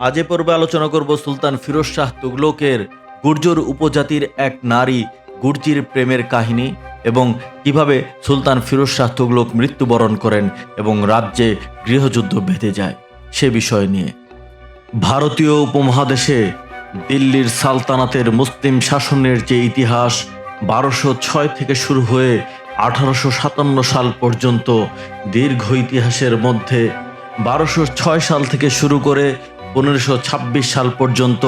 আজ পর্বে আলোচনা করব সুলতান ফিরোজ শাহ তুগলকের গুর্জর উপজাতির এক নারী গুর্জির প্রেমের কাহিনী এবং কীভাবে সুলতান ফিরোজ শাহ তুগলক মৃত্যুবরণ করেন এবং রাজ্যে গৃহযুদ্ধ বেঁধে যায় সে বিষয় নিয়ে। ভারতীয় উপমহাদেশে দিল্লির সালতানাতের মুসলিম শাসনের যে ইতিহাস বারোশো ছয় থেকে শুরু হয়ে আঠারোশো সাতান্ন সাল পর্যন্ত দীর্ঘ ইতিহাসের মধ্যে বারোশো ছয় সাল থেকে শুরু করে পনেরোশো ছাব্বিশ সাল পর্যন্ত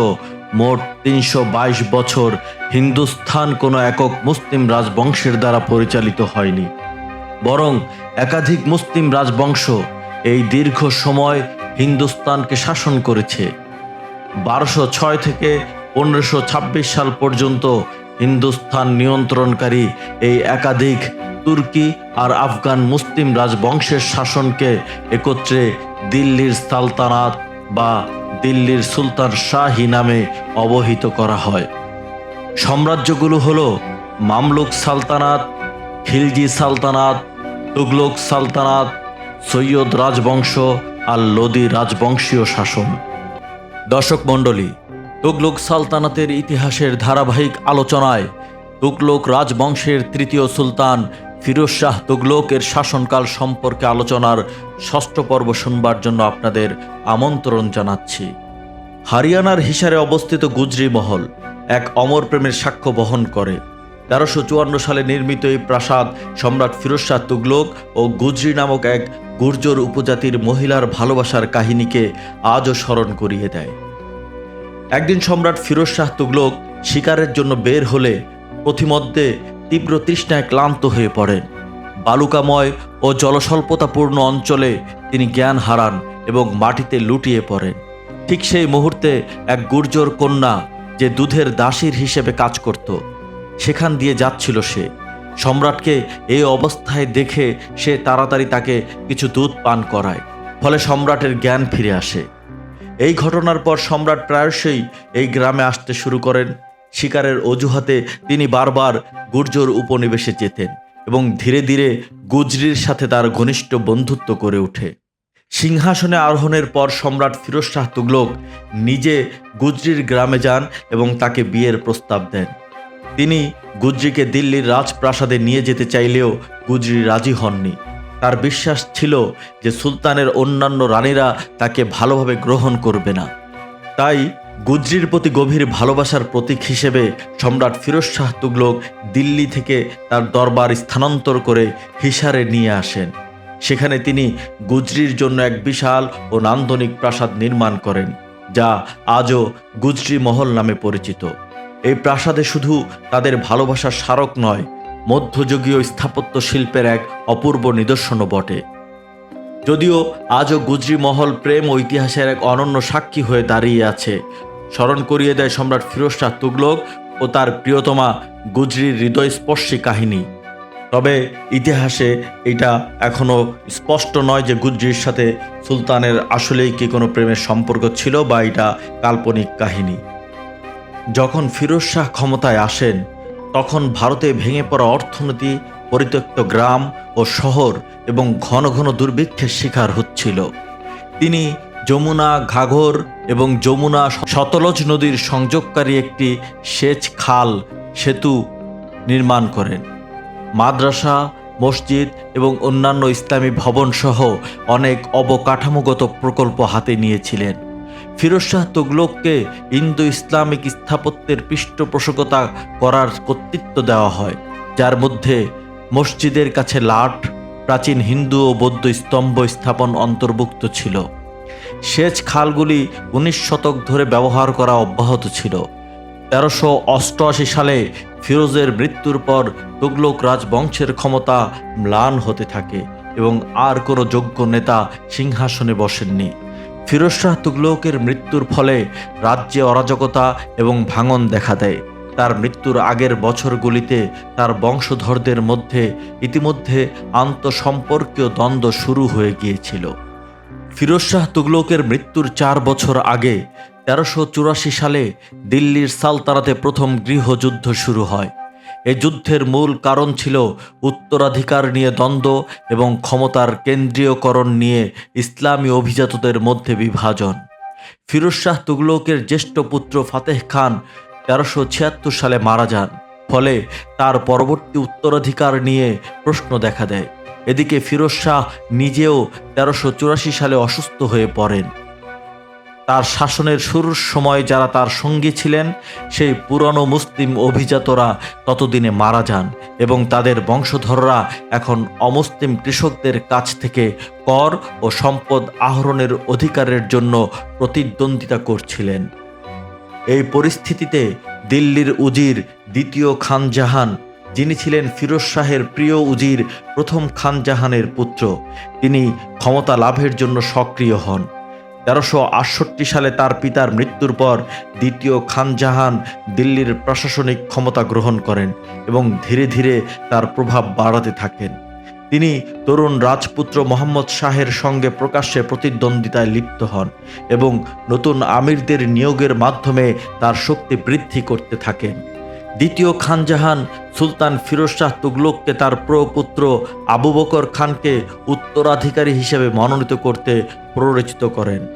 মোট তিনশো বাইশ বছর হিন্দুস্থান কোনো একক মুসলিম রাজবংশের দ্বারা পরিচালিত হয়নি। বরং একাধিক মুসলিম রাজবংশ এই দীর্ঘ সময় হিন্দুস্তানকে শাসন করেছে। বারোশো ছয় থেকে পনেরোশো ছাব্বিশ সাল পর্যন্ত হিন্দুস্থান নিয়ন্ত্রণকারী এই একাধিক তুর্কি আর আফগান মুসলিম রাজবংশের শাসনকে একত্রে দিল্লির সালতানাত বা দিল্লির সুলতান শাহী নামে অবহিত করা হয়। সাম্রাজ্যগুলো হলো মামলুক সালতানাত, খিলজি সালতানাত, তুগলক সালতানাত, সৈয়দ রাজবংশ আর লোদি রাজবংশীয় শাসন। দর্শক মণ্ডলী, তুগলক সালতানাতের ইতিহাসের ধারাবাহিক আলোচনায় তুগলক রাজবংশের তৃতীয় সুলতান ফিরোজ শাহ তুগলকের শাসনকাল সম্পর্কে আলোচনার ষষ্ঠ পর্ব শুনবার জন্য আপনাদের আমন্ত্রণ জানাচ্ছি। হারিয়ানার হিসারে অবস্থিত গুজরি মহল এক অমর প্রেমের সাক্ষ্য বহন করে। তেরোশো চুয়ান্ন সালে নির্মিত এই প্রাসাদ সম্রাট ফিরোজ শাহ তুগলক ও গুজরি নামক এক গুর্জর উপজাতির মহিলার ভালোবাসার কাহিনীকে আজও স্মরণ করিয়ে দেয়। একদিন সম্রাট ফিরোজ শাহ তুগলক শিকারের জন্য বের হলে পথিমধ্যে তীব্র তৃষ্ণায় ক্লান্ত হয়ে পড়েন। বালুকাময় ও জলস্বল্পতাপূর্ণ অঞ্চলে তিনি জ্ঞান হারান এবং মাটিতে লুটিয়ে পড়েন। ঠিক সেই মুহূর্তে এক গুর্জর কন্যা যে দুধের দাসীর হিসেবে কাজ করত, সেখান দিয়ে যাচ্ছিল সে। সম্রাটকে এই অবস্থায় দেখে সে তাড়াতাড়ি তাকে কিছু দুধ পান করায়, ফলে সম্রাটের জ্ঞান ফিরে আসে। এই ঘটনার পর সম্রাট প্রায়শই এই গ্রামে আসতে শুরু করেন। শিকারের অজুহাতে তিনি বারবার গুর্জর উপনিবেশে যেতেন এবং ধীরে ধীরে গুজরির সাথে তার ঘনিষ্ঠ বন্ধুত্ব করে ওঠে। সিংহাসনে আরোহণের পর সম্রাট ফিরোজ শাহ তুগলক নিজে গুজরির গ্রামে যান এবং তাকে বিয়ের প্রস্তাব দেন। তিনি গুজরিকে দিল্লির রাজপ্রাসাদে নিয়ে যেতে চাইলেও গুজরি রাজি হননি। তার বিশ্বাস ছিল যে সুলতানের অন্যান্য রানীরা তাকে ভালোভাবে গ্রহণ করবে না। তাই গুজরির প্রতি গভীর ভালোবাসার প্রতীক হিসেবে সম্রাট ফিরোজ শাহ তুগলক দিল্লি থেকে তার দরবার স্থানান্তর করে হিসারে নিয়ে আসেন। সেখানে তিনি গুজরির জন্য এক বিশাল ও নান্দনিক প্রাসাদ নির্মাণ করেন, যা আজও গুজরি মহল নামে পরিচিত। এই প্রাসাদে শুধু তাদের ভালোবাসার স্মারক নয়, মধ্যযুগীয় স্থাপত্য শিল্পের এক অপূর্ব নিদর্শনও বটে। যদিও আজও গুজরি মহল প্রেম ও ইতিহাসের এক অনন্য সাক্ষী হয়ে দাঁড়িয়ে আছে স্মরণ করিয়ে দেয় সম্রাট ফিরোজ শাহ তুগলক ও তার প্রিয়তমা গুজরির হৃদয়স্পর্শী কাহিনী। তবে ইতিহাসে এটা এখনও স্পষ্ট নয় যে গুজরির সাথে সুলতানের আসলেই কি কোনো প্রেমের সম্পর্ক ছিল বা এটা কাল্পনিক কাহিনী। যখন ফিরোজ শাহ ক্ষমতায় আসেন, তখন ভারতে ভেঙে পড়া অর্থনীতি, পরিত্যক্ত গ্রাম ও শহর এবং ঘন ঘন দুর্ভিক্ষের শিকার হচ্ছিল। তিনি যমুনা, ঘাঘর এবং যমুনা সতলজ নদীর সংযোগকারী একটি সেচ খাল সেতু নির্মাণ করেন। মাদ্রাসা, মসজিদ এবং অন্যান্য ইসলামী ভবনসহ অনেক অবকাঠামোগত প্রকল্প হাতে নিয়েছিলেন। ফিরোজ শাহ তুগলককে ইন্দো ইসলামিক স্থাপত্যের পৃষ্ঠপোষকতা করার কর্তৃত্ব দেওয়া হয়, যার মধ্যে মসজিদের কাছে লাট, প্রাচীন হিন্দু ও বৌদ্ধ স্তম্ভ স্থাপন অন্তর্ভুক্ত ছিল। সেচ খালগুলি উনিশ শতক ধরে ব্যবহার করা অব্যাহত ছিল। তেরোশো অষ্টআশি সালে ফিরোজের মৃত্যুর পর তুগলক রাজবংশের ক্ষমতা ম্লান হতে থাকে এবং আর কোনো যোগ্য নেতা সিংহাসনে বসেননি। ফিরোজ শাহ তুগলকের মৃত্যুর ফলে রাজ্যে অরাজকতা এবং ভাঙন দেখা দেয়। তার মৃত্যুর আগের বছরগুলিতে তার বংশধরদের মধ্যে ইতিমধ্যে আন্তঃসম্পর্কীয় দ্বন্দ্ব শুরু হয়ে গিয়েছিল। ফিরোজ শাহ তুগলকের মৃত্যুর চার বছর আগে তেরোশো চুরাশি সালে দিল্লির সালতানাতে প্রথম গৃহযুদ্ধ শুরু হয়। এ যুদ্ধের মূল কারণ ছিল উত্তরাধিকার নিয়ে দ্বন্দ্ব এবং ক্ষমতার কেন্দ্রীয়করণ নিয়ে ইসলামী অভিজাতদের মধ্যে বিভাজন। ফিরোজ শাহ তুগলকের জ্যেষ্ঠ পুত্র ফাতেহ খান তেরোশো ছিয়াত্তর সালে মারা যান, ফলে তার পরবর্তী উত্তরাধিকার নিয়ে প্রশ্ন দেখা দেয়। এদিকে ফিরোজ শাহ নিজেও তেরোশো চুরাশি সালে অসুস্থ হয়ে পড়েন। তার শাসনের শুরুর সময় যারা তার সঙ্গী ছিলেন, সেই পুরনো মুসলিম অভিজাতরা ততদিনে মারা যান এবং তাদের বংশধররা এখন অমুসলিম কৃষকদের কাছ থেকে কর ও সম্পদ আহরণের অধিকারের জন্য প্রতিদ্বন্দ্বিতা করছিলেন। এই পরিস্থিতিতে দিল্লির উজির দ্বিতীয় খান জাহান যিনি ছিলেন ফিরোজ শাহের প্রিয় উজির প্রথম খান জাহানের পুত্র, তিনি ক্ষমতা লাভের জন্য সক্রিয় হন। তেরোশো আটষট্টি সালে তার পিতার মৃত্যুর পর দ্বিতীয় খান জাহান দিল্লির প্রশাসনিক ক্ষমতা গ্রহণ করেন এবং ধীরে ধীরে তার প্রভাব বাড়াতে থাকেন। তিনি তরুণ রাজপুত্র মোহাম্মদ শাহের সঙ্গে প্রকাশ্যে প্রতিদ্বন্দ্বিতায় লিপ্ত হন এবং নতুন আমিরদের নিয়োগের মাধ্যমে তার শক্তি বৃদ্ধি করতে থাকেন। দ্বিতীয় খানজাহান সুলতান ফিরোজ শাহ তুগলককে তার প্রপুত্র আবু বকর খানকে উত্তরাধিকারী হিসেবে মনোনীত করতে প্ররোচিত করেন।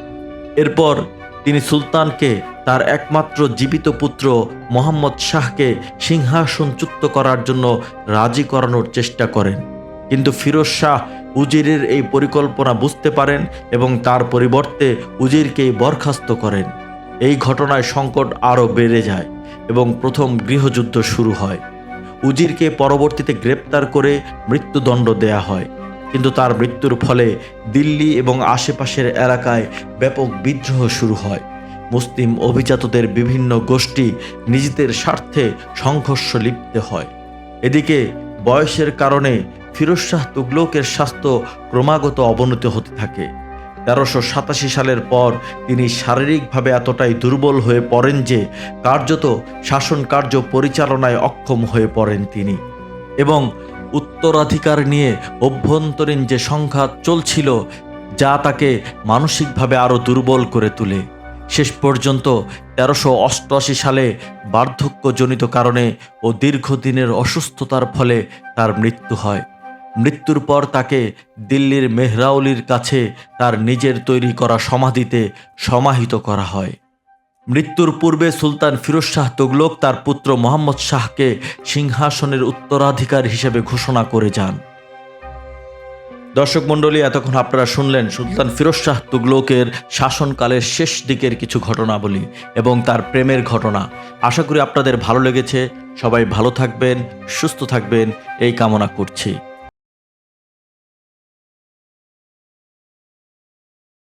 এরপর তিনি সুলতানকে তার একমাত্র জীবিত পুত্র মোহাম্মদ শাহকে সিংহাসনচ্যুত করার জন্য রাজি করানোর চেষ্টা করেন। কিন্তু ফিরোজ শাহ উজিরের এই পরিকল্পনা বুঝতে পারেন এবং তার পরিবর্তে উজিরকেই বরখাস্ত করেন। এই ঘটনায় সংকট আরও বেড়ে যায়। এবং প্রথম গৃহযুদ্ধ শুরু হয়। উজিরকে পরবর্তীতে গ্রেপ্তার করে মৃত্যুদণ্ড দেয়া হয়। কিন্তু তার মৃত্যুর ফলে দিল্লি এবং আশেপাশের এলাকায় ব্যাপক বিদ্রোহ শুরু হয়। মুসলিম অভিজাতদের বিভিন্ন গোষ্ঠী নিজেদের স্বার্থে সংঘর্ষ লিপ্ত হয়। এদিকে বয়সের কারণে ফিরোজ শাহ তুগলকের স্বাস্থ্য ক্রমাগত অবনতি হতে থাকে। তেরোশো সাতাশি সালের পর তিনি শারীরিকভাবে এতটাই দুর্বল হয়ে পড়েন যে কার্যত শাসন কার্য পরিচালনায় অক্ষম হয়ে পড়েন তিনি। এবং উত্তরাধিকার নিয়ে অভ্যন্তরীণ যে সংঘাত চলছিল, যা তাকে মানসিকভাবে আরও দুর্বল করে তোলে। শেষ পর্যন্ত তেরোশো অষ্টআশি সালে বার্ধক্যজনিত কারণে ও দীর্ঘদিনের অসুস্থতার ফলে তার মৃত্যু হয়। মৃত্যুর পর তাকে দিল্লির মেহরাউলির কাছে তার নিজের তৈরি করা সমাধিতে সমাহিত করা হয়। মৃত্যুর পূর্বে সুলতান ফিরোজ শাহ তুগলক তার পুত্র মোহাম্মদ শাহকে সিংহাসনের উত্তরাধিকার হিসেবে ঘোষণা করে যান। দর্শক মণ্ডলী, এতক্ষণ আপনারা শুনলেন সুলতান ফিরোজ শাহ তুগলকের শাসনকালের শেষ দিকের কিছু ঘটনাবলী এবং তার প্রেমের ঘটনা। আশা করি আপনাদের ভালো লেগেছে। সবাই ভালো থাকবেন, সুস্থ থাকবেন, এই কামনা করছি।